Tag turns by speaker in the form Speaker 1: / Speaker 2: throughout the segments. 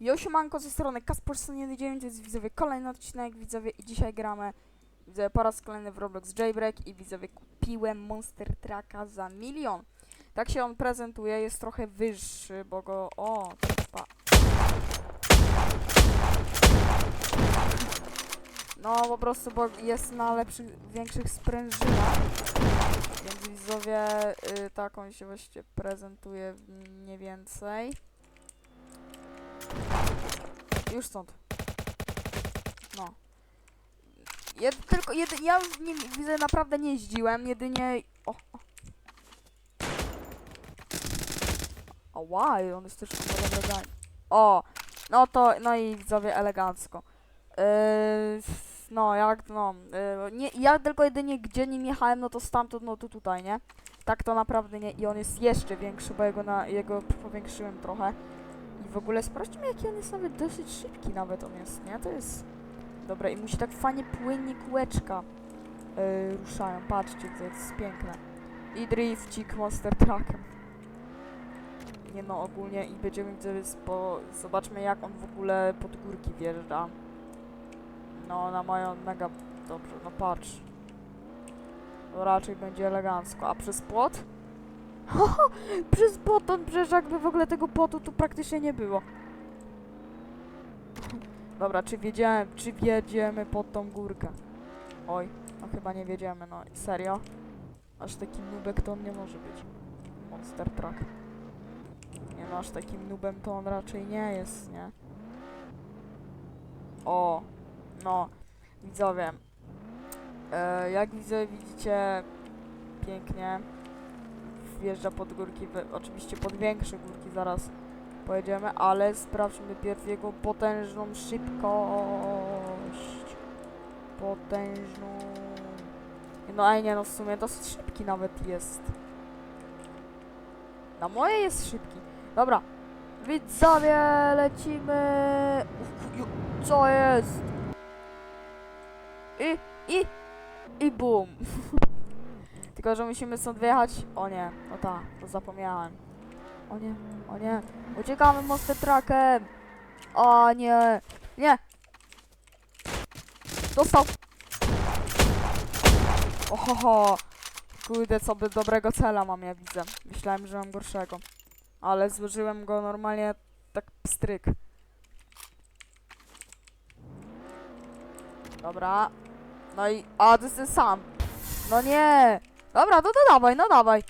Speaker 1: Josiemanko ze strony Kasperson19, to jest widzowie kolejny odcinek, widzowie i dzisiaj gramy widzowie po raz kolejny w Roblox Jailbreak i widzowie kupiłem Monster Trucka za milion. Tak się on prezentuje, jest trochę wyższy, bo go... o, pa. No po prostu, bo jest na lepszych, większych sprężynach. Więc widzowie, y, tak się właściwie prezentuje mniej więcej. Już stąd. No. Jed, tylko jedy, ja już nie widzę, naprawdę nie jeździłem, jedynie. O, o. O, on jest też dań. O, no to, no i widzowie elegancko. Yy, no, jak, no, yy, nie, ja tylko jedynie gdzie nim jechałem, no to stamtąd, no to tutaj, nie? Tak to naprawdę nie, i on jest jeszcze większy, bo jego, na, jego powiększyłem trochę. W ogóle sprawdźmy, jaki on jest nawet dosyć szybki nawet on jest, nie? To jest dobre i musi tak fajnie płynnie kółeczka yy, ruszają. Patrzcie, to jest piękne. I drifcik monster truckiem. Nie no, ogólnie i będziemy widzieli, bo zobaczmy jak on w ogóle pod górki wjeżdża. No, na moją mega dobrze, no patrz. To raczej będzie elegancko. A przez płot? Przez płot on przecież jakby w ogóle tego płotu tu praktycznie nie było. Dobra, czy wiedziałem, czy wiedziemy pod tą górkę? Oj, no chyba nie wiedziemy, no serio? Aż taki nubek to on nie może być. Monster Truck. Nie no, aż takim nubem to on raczej nie jest, nie? O, no, widzowie. E, jak widzę, widzicie, pięknie wjeżdża pod górki, oczywiście pod większe górki zaraz pojedziemy, ale sprawdźmy pierw jego potężną szybkość. Potężną. No ej nie no, w sumie dosyć szybki nawet jest. Na moje jest szybki. Dobra. Widzowie, lecimy. Co jest? I, i, i bum. Tylko, że musimy stąd wyjechać. O nie, no tak, to zapomniałem. O nie, o nie. Uciekamy monster truckiem. O nie, nie. Dostał. Ohoho. Kurde, co by dobrego cela mam, ja widzę. Myślałem, że mam gorszego. Ale złożyłem go normalnie tak pstryk. Dobra. No i... A, to jest ten sam. No nie. Dobra, no to dawaj, no dawaj.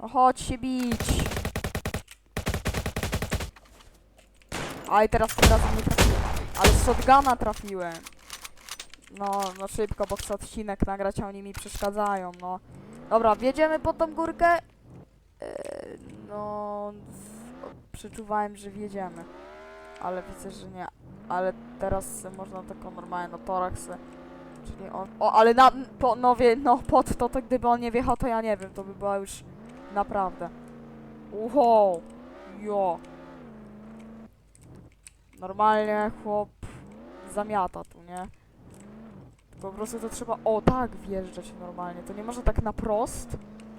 Speaker 1: No chodź się bić. Aj, teraz tym razem nie trafiłem. Ale shotguna trafiłem. No, no szybko, bo chcę odcinek nagrać, a oni mi przeszkadzają, no. Dobra, wjedziemy po tą górkę. Yy, no, przeczuwałem, że wjedziemy. Ale widzę, że nie. Ale teraz można tylko normalnie na torach. Czyli on. O, ale na. Po, no wie, no pod to, to gdyby on nie wjechał, to ja nie wiem, to by była już naprawdę. Uho! Jo! Normalnie chłop zamiata tu, nie? Po prostu to trzeba, o tak wjeżdżać normalnie, to nie może tak na prost.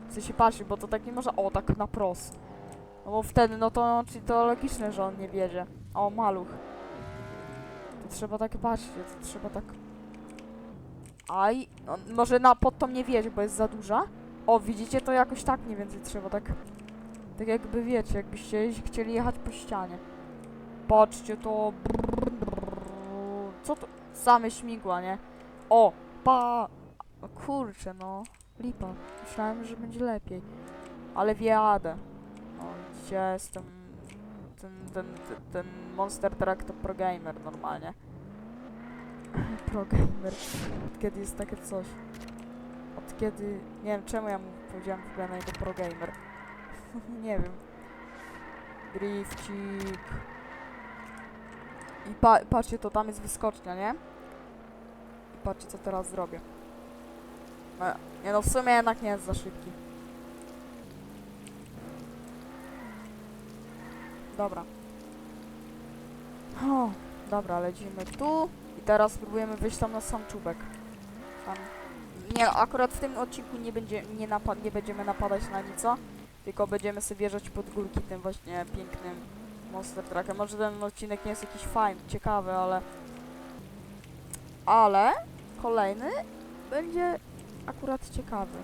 Speaker 1: W sensie patrzy, bo to tak nie może, o tak na prost. No bo wtedy, no to, czyli to logiczne, że on nie wiedzie. O, maluch. To trzeba tak patrzeć, to trzeba tak... Aj, no, może na pod tą nie wiezie, bo jest za duża. O, widzicie, to jakoś tak mniej więcej trzeba, tak... Tak jakby wiecie, jakbyście chcieli jechać po ścianie. Patrzcie, to... Co to? Same śmigła, nie? O, pa... Kurczę, no. Lipa. Myślałem, że będzie lepiej. Ale wjadę. No, gdzie jestem... Ten, ten, ten, ten Monster Truck to pro gamer normalnie. Pro gamer. Od kiedy jest takie coś? Od kiedy... Nie wiem, czemu ja mu powiedziałem w ogóle na niego pro gamer. nie wiem. Drifcik. I pa patrzcie, to tam jest wyskocznia, nie? I patrzcie, co teraz zrobię. No, nie no, w sumie jednak nie jest za szybki. Dobra. O, dobra, lecimy tu. Teraz spróbujemy wyjść tam na sam czubek. Tam. Nie, akurat w tym odcinku nie, będzie, nie, nie będziemy napadać na nico. tylko będziemy sobie wjeżdżać pod górki tym właśnie pięknym Monster Truckiem. Może ten odcinek nie jest jakiś fajny, ciekawy, ale... Ale kolejny będzie akurat ciekawy.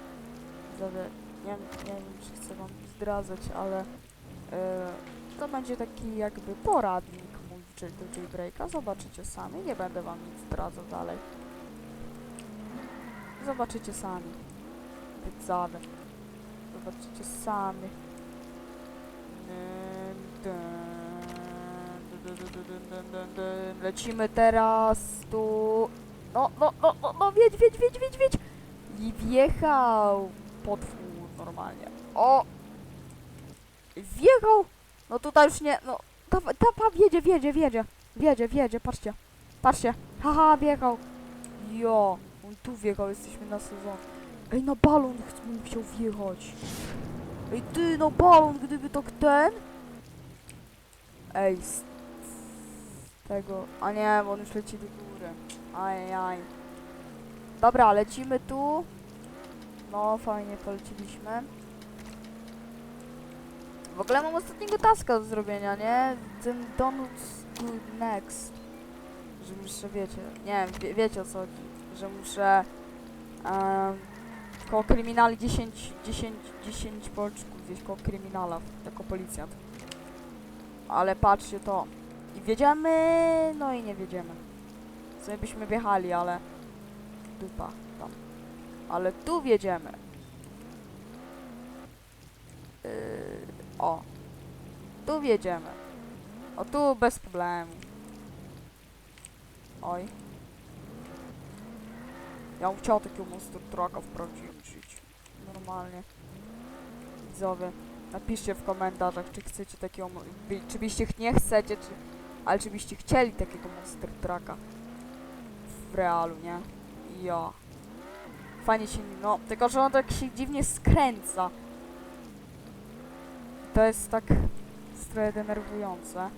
Speaker 1: Nie, nie wiem, czy chcę wam zdradzać, ale yy, to będzie taki jakby poradnik czyli do jailbreaka. Zobaczycie sami, nie będę wam nic zdradzał dalej. Zobaczycie sami. Widzowie. Zobaczycie sami. Lecimy teraz tu. No, no, no, no, no, wiedź, wiedź, wiedź, wiedź, wiedź. I wjechał potwór normalnie. O! Wjechał! No tutaj już nie, no. Ta, ta, ta wiedzie, wiedzie, wiedzie. Wiedzie, wiedzie, patrzcie. Patrzcie. Haha, wjechał. Jo, on tu wjechał, jesteśmy na sezonie. Ej, na balon ch- bym chciał wjechać. Ej, ty, no balon, gdyby to ten. Ej, z tego. A nie, bo on już leci do góry. Ajajaj. Dobra, lecimy tu. No, fajnie poleciliśmy. W ogóle mam ostatniego taska do zrobienia, nie? Ten Donuts Next. Że muszę, wiecie, nie wiem, wie, wiecie o co chodzi. Że muszę em, koło kryminali 10, 10, 10 polczków gdzieś koło kryminala, jako policjant. Ale patrzcie to. I wiedziemy, no i nie wiedziemy. Sobie byśmy wjechali, ale dupa tam. Ale tu wiedziemy. Yy, o. Tu wiedziemy. O tu bez problemu. Oj. Ja bym chciał takiego monster trucka w prawdziwym życiu. Normalnie. Widzowie, napiszcie w komentarzach, czy chcecie takiego, czy byście nie chcecie, czy, ale czy byście chcieli takiego monster trucka w realu, nie? Ja. Fajnie się, no, tylko że on tak się dziwnie skręca. To jest tak trochę denerwujące.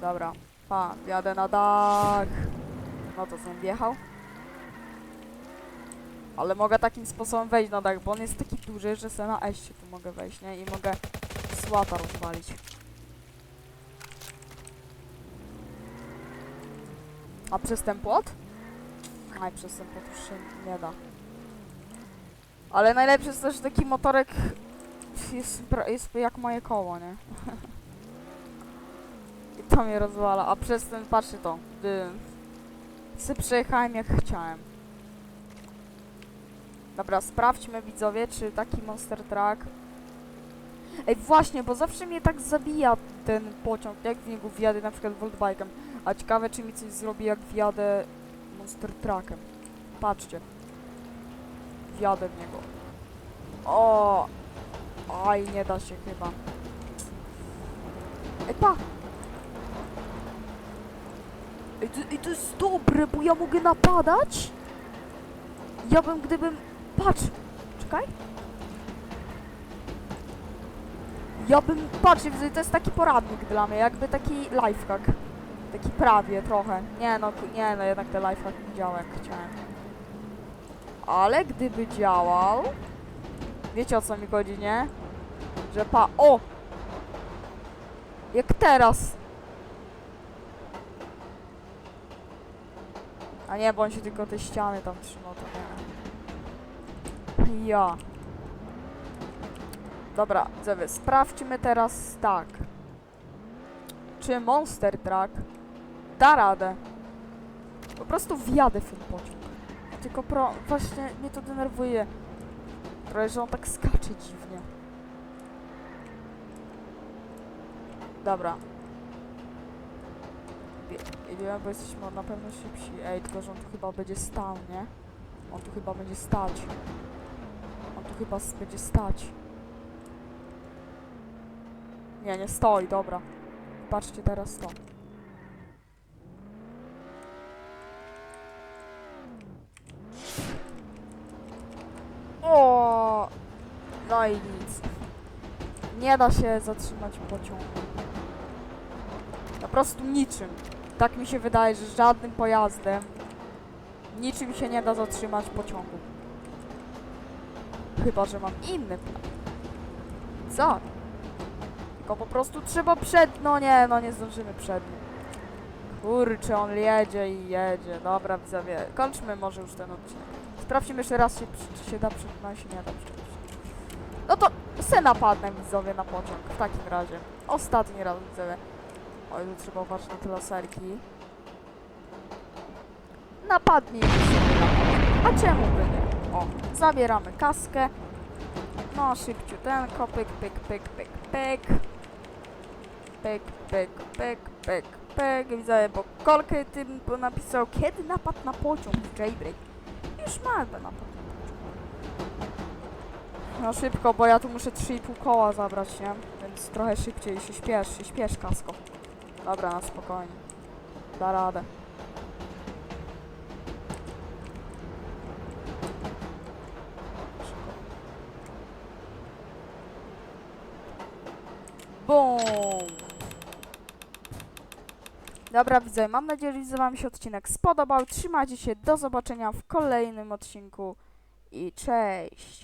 Speaker 1: Dobra, pa, jadę na dach. No to sam wjechał. Ale mogę takim sposobem wejść na dach, bo on jest taki duży, że sobie na eście tu mogę wejść, nie? I mogę słata rozwalić. A przez ten płot? Aj, przez ten płot już się nie da. Ale najlepsze jest też, taki motorek jest, pra- jest jak moje koło, nie? I to mnie rozwala. A przez ten, patrzcie to, gdy przejechałem jak chciałem. Dobra, sprawdźmy widzowie, czy taki Monster Truck... Ej, właśnie, bo zawsze mnie tak zabija ten pociąg, jak w niego wjadę na przykład Voltbike'em. A ciekawe, czy mi coś zrobi, jak wjadę Monster Truckiem. Patrzcie. Wjadę w niego. O! Aj, nie da się chyba. Ej, pa! Ej, to, ej, to jest dobre, bo ja mogę napadać? Ja bym, gdybym... Patrz! Czekaj. Ja bym... Patrz, to jest taki poradnik dla mnie, jakby taki lifehack. Taki prawie trochę. Nie no, nie no, jednak ten lifehack nie działa jak chciałem. Ale gdyby działał... Wiecie o co mi chodzi, nie? Że pa... O! Jak teraz! A nie, bo on się tylko te ściany tam trzymał, to nie. Ja. Dobra, zewy, sprawdźmy teraz tak. Czy Monster Truck da radę? Po prostu wjadę w ten pociąg. Tylko pro... Właśnie mnie to denerwuje. Trochę, że on tak skacze dziwnie. Dobra. Wie- Jedziemy, bo jesteśmy na pewno szybsi. Ej, tylko że on tu chyba będzie stał, nie? On tu chyba będzie stać. On tu chyba będzie stać. Nie, nie stoi, dobra. Patrzcie teraz to. O! I nic. Nie da się zatrzymać pociągu. Po prostu niczym. Tak mi się wydaje, że żadnym pojazdem niczym się nie da zatrzymać pociągu. chyba, że mam inny plan. Co? Tylko po prostu trzeba przed... No nie, no nie zdążymy przed nim. Kurczę, on jedzie i jedzie. Dobra, widzowie, kończmy może już ten odcinek. Sprawdźmy jeszcze raz, czy, się da przy... No się nie da przejść. No to se napadnę widzowie na pociąg, w takim razie. Ostatni raz widzowie. Oj, tu trzeba uważać na te laserki. Napadnij sobie na pociąg. A czemu by nie? O, zabieramy kaskę. No, szybciuteńko, pyk, pyk, pyk, pyk, pyk. Pyk, pyk, pyk, pyk, pyk. Widzę, bo kolkę tym napisał, kiedy napad na pociąg w Jailbreak. Już ma chyba napad. No szybko, bo ja tu muszę 3,5 koła zabrać, nie? Więc trochę szybciej się śpiesz, się śpiesz kasko. Dobra, na spokojnie. Da radę. Bum! Dobra, widzę. Mam nadzieję, że Wam się odcinek spodobał. Trzymajcie się. Do zobaczenia w kolejnym odcinku. I cześć!